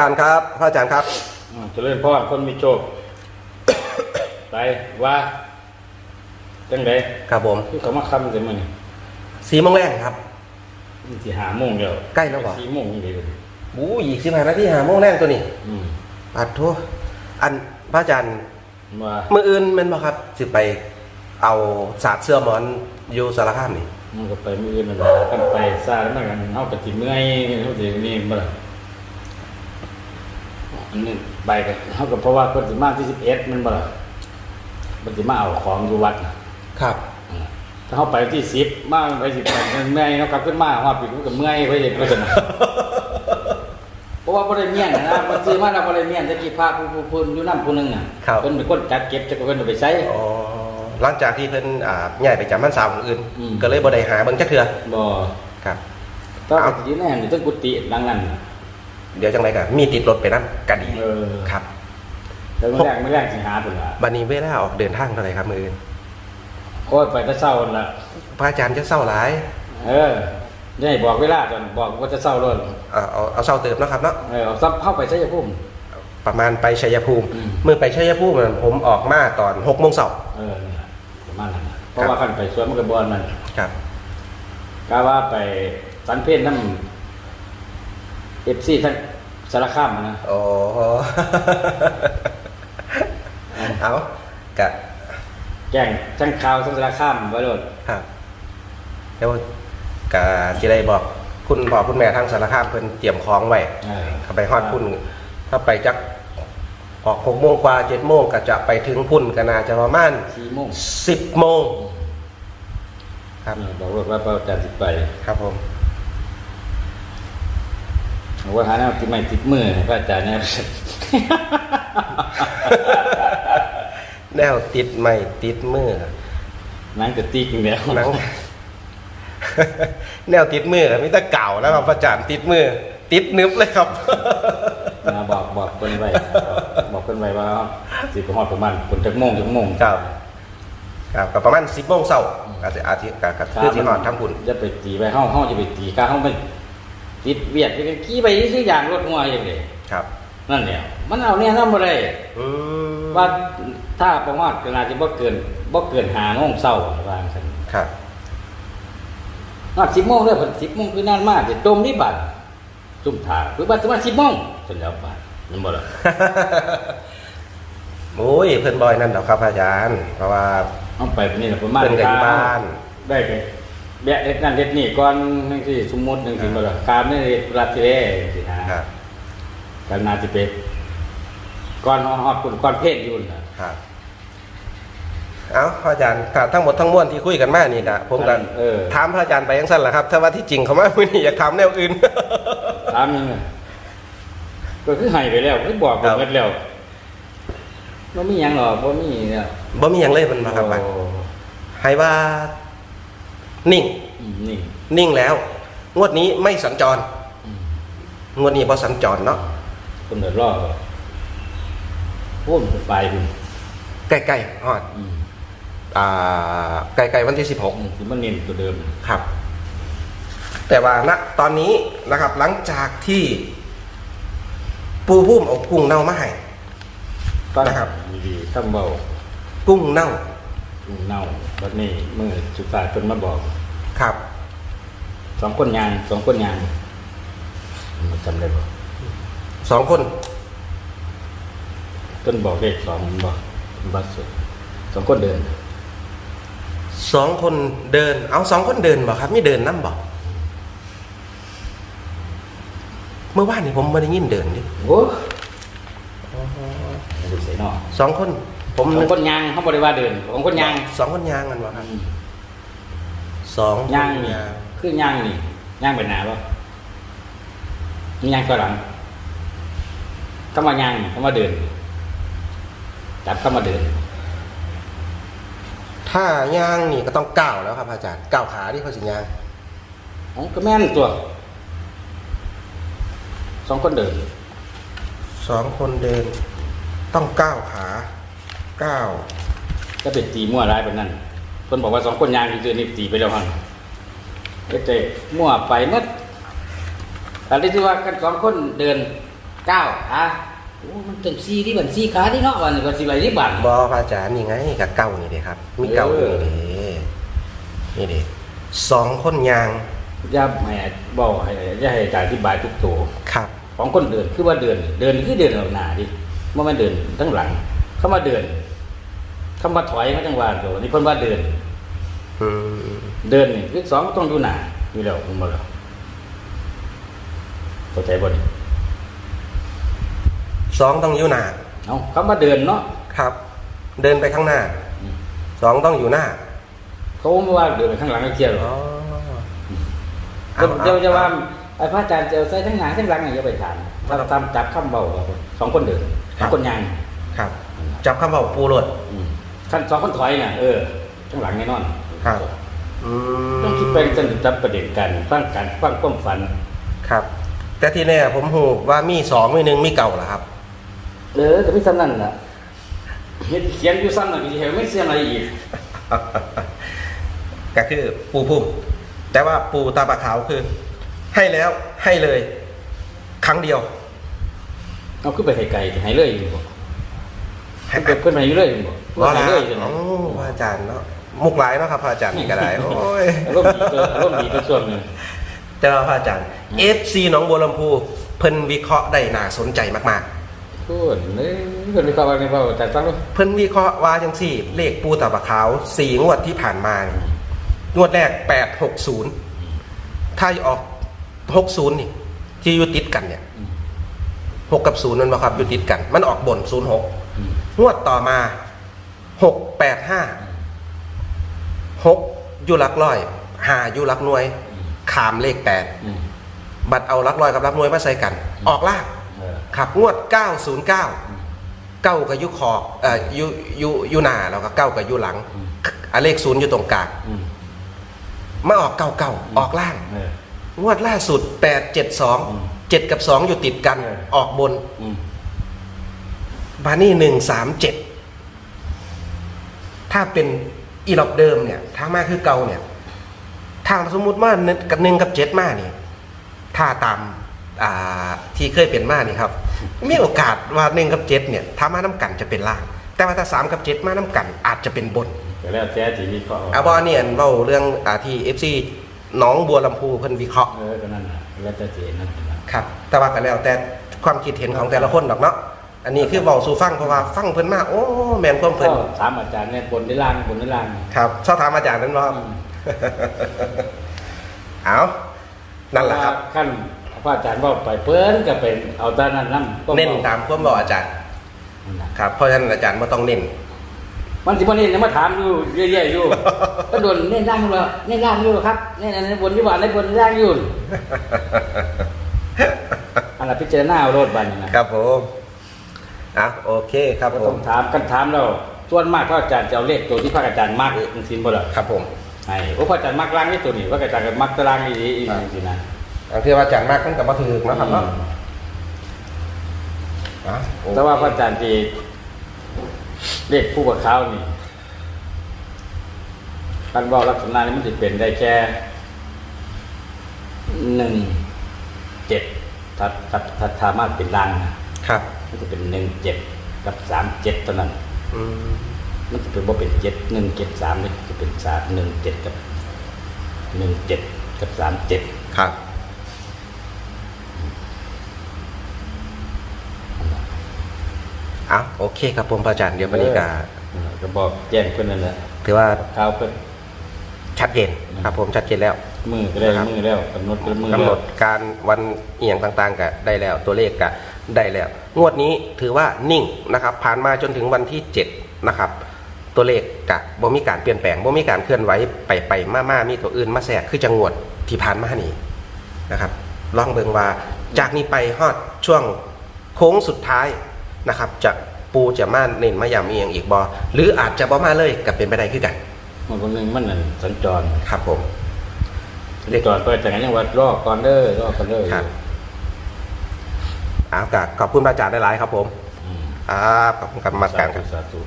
การครับพระอาจารย์ครับอ่าเจริญพรคนมีโชค ไปว่าจังไดครับผมคือเขามาคำจังมันสีโมงแรงครับที่หาโมงเดียวใกล้แล้วเหรอ สี่โมงเดียวบูอีกสิบห้านาทีหาโมงแรงตัวนี้อืมอัดโทอันพระอาจารย์ว่ามืออื่นแมันบ่ครับสิไป เอาศาสตร์เสื้อหมอนอยู่สารคามนี่มันก็ไปมืออื่นนั่นแหละกันไปซาแล้วมันกันเฮาก็สิเมื่อยเฮาสินี่บ่ล่ะ อันนี้ไปกันเฮาก็เพราะว่าเพิ่นสิมาที่11มันบ่ล่ะเพิ่นสิมาเอาของอยู่วัดน่ะครับอ่าถ้าเขาไปที่สิบมาไปสิบแปดเมื่อยเนาะกลับขึ้นมาว่าปีกมันก็เมื่อยไปเห็นก็จะนะเพราะว่าบริเมียนนะนะมันซื้อมาแล้วบริเมียนจะกี่ภาคผู้ผู้ผู้อยู่น้ำผู้หนึงน่ะครับเพิ่นเป็นคนจัดเก็บจะเพิ่นเอาไปใช้อ๋อหลังจากที่เพิ่นอ่าย้ายไปจำพรรษาของอื่นอืมก็เลยบ่ได้หาเบิ่งจักเทื่อบ่ครับต้องเอาอยู่ในหันอยู่ต้องกุฏิหลังนั้นน่ะ เดี๋ยวจังไดก็มีติดรถไปนั่นก็ดีเออ ครับแล้วมื้อแรกมื้อแรกสิหาเพิ่นล่ะบัดนี้เวลาออกเดินทางเท่าไหร่ครับมืออื่นโอ้ยไปแต่เช้านั่นล่ะพระอาจารย์จะเศร้าหลาย เออได้บอกเวลาตอนบอกว่าจะเช้าโลดเอาเอาเอาเศร้าเติมเนาะครับเนาะเออเอาซ้ำเข้าไปใช้ยาพุ่มประมาณไปชัยภูมิอืมเมื่อไปชัยภูมินั้นผมออกมาตอนหกโมงเช้าเออนี่ล่ะประมาณนั้นน่ะเพราะว่าคันไปสวนมันก็บ่อนมันครับกาว่าไปสันเพนน้ำ เอฟซีทั้งสารคามอะนะ โอ้ เอากะแจ้งทั้งข่าวทั้งสารคามไว้โลดครับแล้วกะที่ได้บอกคุณพ่อคุณแม่ทางสารคามเพิ่นเตรียมของไว้เออเข้าไปฮอดพุ่น ถ้าไปจักออกหกโมงกว่าเจ็ดโมงก็จะไปถึงพุ่นก็น่าจะประมาณสี่โมงสิบโมง ครับเออบอกว่าพระอาจารย์สิไป ครับผมบอก ว่าหาแนวติดไม้ติดมือพระอาจารย์เนี่ยแนวติดไม่ติดมือนั่งจะตีกินแล้วหนังแนวติดมือมีแต่เก่าแล้วครับอาจารย์ติดมือ ติดนึบเลยครับนะบอกบอกคนไว้บอกบอกคนไว้ว่าสิบหอดประมาณคนจักโมงจักโมงครับครับก็ประมาณสิบโมงเช้าอาจจะอาทิตย์กับคือที่นอนทำบุญจะไปตีไปห้องห้องจะไปตีก้าห้องไป ติดเวียดไปขี้ไปซื้ออย่างรถงัวอย่างเดียครับ นั่นแหละมันเอาเนี่ยทำอะไรอืมว่าถ้าประมาทก็น่าจะบ่เกินบ่เกินหาโมงเช้าว่าจังซั่นครับนอด10โมงเด้อเพิ่น10โมงคือนานมากสิต้มนี่บัดจุ่มถาคือบัดสิมา10โมงจนแล้วบัดมันบ่ล่ะโอ้ยเพื่อนบอยนั่นดอกครับอาจารย์ เพราะว่าเอาไปนี่ล่ะประมาณเพิ่นก็อยู่บ้านได้ไป แบะเด็ดนั่นเด็ดนี่ก่อนจังซี่สมมุติจังซี่บ่ล่ะคามนี่รับสิเด้จังซี่นะครับก็น่าจะเป็นก่อนฮอดคุณก่อนเพศอยู่น่ะ ครับ เอาพระอาจารย์ครับทั้งหมดทั้งมวลที่คุยกันมานี่กะผมกันเออ ถามพระอาจารย์ไปยังสั้นแหละครับ ถ้าว่าที่จริงเขามาไม่นี่อยากถามแนวอื่น ถามยังไงก็คือให้ไปแล้วคือบอกไปครับ หมดแล้วบ่มีหยังหรอกบ่มีแล้วบ่มีอย่างเลยมันมาครับว่าโอ้ให้ว่า นิ่ง อืมนี่นิ่งแล้ว งวดนี้ไม่สัญจรอืมงวดนี้บ่สัญจรเนาะคนเดือดร้อนก็โอ้มันไปคุณใกล้ๆฮอดอืมอ่าใกล้ๆวันที่อืมที่มันเน้นตัวเดิม16ครับ แต่ว่าณตอนนี้นะครับหลังจากที่ ปูพุ่มเอากุ้งเน่ามาให้นะครับ ดีๆต้องเบากุ้งเน่าอืมเน่า บัดนี้มือสุดท้ายเพิ่นมาบอกครับสองคนยางสองคนยางมันจำได้บ่สองคนเพิ่นบอกเลขสองมันบอกบัดสุดสองคนเดินสองคนเดิน เอาสองคนเดินบอกครับ ไม่เดินน้ำบอกเมื่อวานนี้ผมไม่ได้ยินเดินดิโอ้ไม่ได้ใส่เนาะสองคน ผมสองคนยางเขาบริว่าเดินสองคนยางสองคนยางกันวะครับสองคนยางนี่ยางคือยางนี่ยางไปหนาป่ะมียางตัวหลังเข้ามายางเข้ามาเดิน จับเข้ามาเดิน ถ้ายางนี่ก็ต้องก้าวแล้วครับอาจารย์ก้าวขาที่เขาสิยางอ๋อก็แม่นตัวสองคนเดินสองคนเดิน ต้องก้าวขา ก้าวก็เป็นตีมั่วร้ายแบบนั้นคนบอกว่าสองคนยางคือนี่ตีไปแล้วฮันก็เตะมั่วไปหมัดแต่ที่ว่ากันสองคนเดินเก้าขาโอ้มันถึงสี่ที่บันสี่ขาที่เนาะวันนี้วันสี่ใบที่บันบอพระอาจารย์นี่ไงกับเก้านี่เด้ครับ มีเก้าอยู่นี่เด้นี่เด้สองคนยางอย่าแหม่บอกให้อย่าให้อาจารย์อธิบายทุกตัวครับของคนเดินคือว่าเดิน เดินคือเดินออกหน้าดิว่ามันเดินทั้งหลัง เข้ามาเดิน เข้ามาถอยมาจังหวะเดียวนี่เพิ่นว่าเดินอืมเดินนี่คือสองก็ต้องดูหน้าอยู่แล้วคุณบ่ล่ะเข้าใจบ่นี่สองต้องอยู่หน้าเอาเข้ามาเดินเนาะครับ เดินไปข้างหน้าอืมสองต้องอยู่หน้า เขาไม่ว่าเดินไปข้างหลังก็เกี่ยวหรอ๋ออกเดี๋ยวจะว่าไอ้พระอาจารย์จะเอาใส่ทั้งหน้าทั้งหลังเนี่ยอย่าไปถามถ้าตามจับคำเบาเอาสองคนเดินสองคนยางครับ จับคำว่าปูรดอืม ขั้นสองคนถอยน่ะเออข้างหลังแน่นอนครับอืมต้องคิดเป็นจนจับประเด็นกันฟังกันฟังความฝัน ครับ แต่ที่แน่ผมหูว่ามีสองมีหนึ่งมีเก่าเหรอครับ เออแต่ไม่ซ้ำนั่นน่ะเห็นเขียนอยู่ซ้ำน่ะกี่เห็นไม่เสียอะไรอีกก็คือปูพุ่มแต่ว่าปูตาปะขาวคือ ให้แล้วให้เลย ครั้งเดียวเอาขึ้นไปให้ไกลจะให้เลยอยู่บ่ให้ให้เพิ่นให้เลยอยู่บ่ ว่าให้ละเลยจังโอ้พระอาจารย์เนาะมุกหลายเนาะครับพระอาจารย์นี่ก็ได้โอ้ยอารมณ์ดีเกินอารมณ์ดีเป็นส่วนหนึงแต่ว่าพระอาจารย์เอฟซีหนองบัวลำพูเพิ่นวิเคราะห์ได้น่าสนใจมากพูดเอ้ยเพิ่นมีความว่าในว่าแต่ฟังดูๆเพิ่นวิเคราะห์ว่าจังสี่ เลขปูตาปะขาวสี่งวดที่ผ่านมานี่งวดแรกแปดหกศูนย์ถ้าออกหกศูนย์นี่ ที่อยู่ติดกันเนี่ยหกกับศูนย์นั่นบ่ครับอยู่ติดกัน มันออกบนศูนย์หกอืมงวดต่อมา หกแปดห้าหกอยู่หลักร้อยห้าอยู่หลักหน่วยขามเลขแปดอืมบัตรเอาหลักร้อยกับหลักหน่วยมาใส่กัน ออกล่างเออขับงวด 909 เก้ากับยุคอเอ่อยุยุยุหนาแล้วก็เก้ากับยุหลังอืมอะเลขศูนย์อยู่ตรงกลางอืมมาออกเก้าเก้าออกล่าง เออ งวดล่าสุด 8 7 อืม2 7 กับ 2 อยู่ติดกันเออ ออกบน อืม บานี่หนึ่งสามเจ็ด ถ้าเป็นอีล็อกเดิมเนี่ยถ้ามาคือเก่าเนี่ยทางสมมุติว่าหนึ่งกับหนึ่งกับเจ็ดมานี่ถ้าตามอ่าที่เคยเป็นมานี่ครับมีโอกาสว่าหนึ่งกับเจ็ดเนี่ยถ้ามาน้ำกันจะเป็นล่าง แต่ว่าถ้าสามกับเจ็ดมาน้ำกันอาจจะเป็นบนก็แล้วแต่ที่วิเคราะห์อาบอเนี่ยเล่าเรื่องอาที่เอฟซีน้องบัวลำพูเพิ่นวิเคราะห์เออก็นั่นน่ะแล้วแต่เจนั่นน่ะครับ แต่ว่ากันแล้วแต่ความคิดเห็นของแต่ละคนดอกเนาะ อันนี้คือเบาสู่ฟังเพราะว่าฟังเพิ่นมาโอ้แมนความเพิ่นก็ถามอาจารย์เนี่ยบนได้ล่างบนได้ล่างครับชอบถามอาจารย์นั่นว่าเอานั่นแหละครับขั้นพระอาจารย์บอกไปเพิ่นก็เป็นเอาตานั้นนำเน้นตามความบอกอาจารย์ครับเพราะฉะนั้นอาจารย์ไม่ต้องเน้นมันสิบ่เน้นมาถามอยู่เรื่อยๆอยู่ก็โดนเน้นล่างอยู่แล้วเน้นล่างอยู่ครับเน้นอันนั้นบนที่ว่าในบนล่างอยู่อันนั้นพิจารณาเอาโลดบัดนนะครับผม อะโอเคครับก็ผต้อมงถามกันถามแล้วส่วนมากพระอาจารย์จะเอาเลขตัวที่พระอาจารย์มักจังซี่บ่ล่ะครับผมไอ้พระอาจารย์มักล่างนี่ตัวนี้พระอาจารย์ก็มักตารางนี่อีกจังซี่นะอันที่ว่าอาจารย์มากตั้งแต่มาถือนะครับเนาะอะโอเคแต่ว่าพระอาจารย์ที่เลขผู้กับเขานี่ท่านบอกลักษณะนี้มันจะเป็นได้แค่หนึ่งเจ็ดถ้าถ้าถ้าสามารถเป็นล่างนะ ครับมันจะเป็นหนึ่งเจ็ดกับสามเจ็ดเท่านั้น อืมมันจะเป็นว่าเป็นเจ็ดหนึ่งเจ็ดสามเลยจะเป็นสามหนึ่งเจ็ดกับหนึ่งเจ็ดกับสามเจ็ดครับอะโอเคครับผมพระอาจารย์เดี๋ยววันนี้ก็ก็บอกแจ้งเพื่อนนั่นแหละถือว่าข่าวเพื่อนชัดเจนครับผมชัดเจนแล้ว มือก็ได้ครับมือแล้วกำหนดเป็นมือกำหแล้นวดการวันเอียงต่างๆก็ได้แล้วตัวเลขก็ ได้แล้ว งวดนี้ถือว่านิ่งนะครับผ่านมาจนถึงวันที่ 7 นะครับ ตัวเลขกะบ่มีการเปลี่ยนแปลงบ่มีการเคลื่อนไหวไปไปมามามีตัวอื่นมาแทรกคือจังงวดที่ผ่านมานี่นะครับลองเบิ่งว่าจากนี้ไปฮอดช่วงโค้งสุดท้ายนะครับจะปูจะมาเน้นมายามเอียงอีกบอหรืออาจจะบ่มาเลยก็เป็นไปได้คือกันมันคนหนึ่งมันนั่นสัญจรครับผมสัญจรเปิดจากนั้นยังวัดรอก่อนเด้อรอก่อนเด้อครับเอ้าวกะขอบคุณพระอาจารย์ได้หลายครับผม อืมครับขอบคุณกรรมการครับ สาธุ